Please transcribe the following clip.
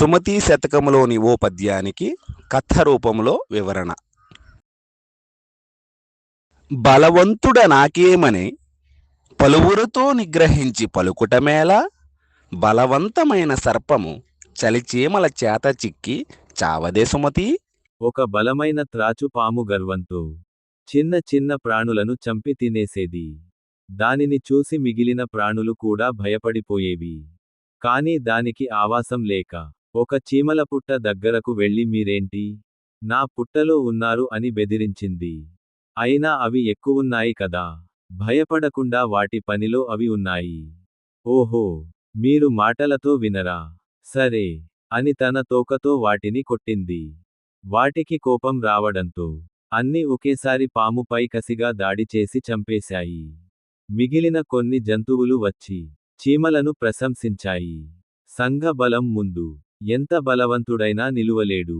సుమతి శతకంలోని ఓ పద్యానికి కథ రూపంలో వివరణ. బలవంతుడ నాకేమని పలువురితో నిగ్రహించి పలుకుటమేలా బలవంతమైన సర్పము చలిచీమల చేత చిక్కి చావదే సుమతి. ఒక బలమైన త్రాచు పాము గర్వంతో చిన్న చిన్న ప్రాణులను చంపి తినేసేది. దానిని చూసి మిగిలిన ప్రాణులు కూడా భయపడిపోయేవి. కాని దానికి ఆవాసం లేక ఒక చీమల పుట్ట దగ్గరకు వెళ్ళి మీరేంటి? నా పుట్టలో ఉన్నారు అని బెదిరించింది. అయినా అవి ఎక్కువున్నాయి కదా? భయపడకుండా వాటి పనిలో అవి ఉన్నాయి. ఓహో మీరు మాటలతో వినరా? సరే అని తన తోకతో వాటిని కొట్టింది. వాటికి కోపం రావడంతో అన్ని ఒకేసారి పాముపై కసిగా దాడి చేసి చంపేశాయి. మిగిలిన కొన్ని జంతువులు వచ్చి చీమలను ప్రశంసించాయి. సంఘ బలం ముందు ఎంత బలవంతుడైనా నిలువలేడు.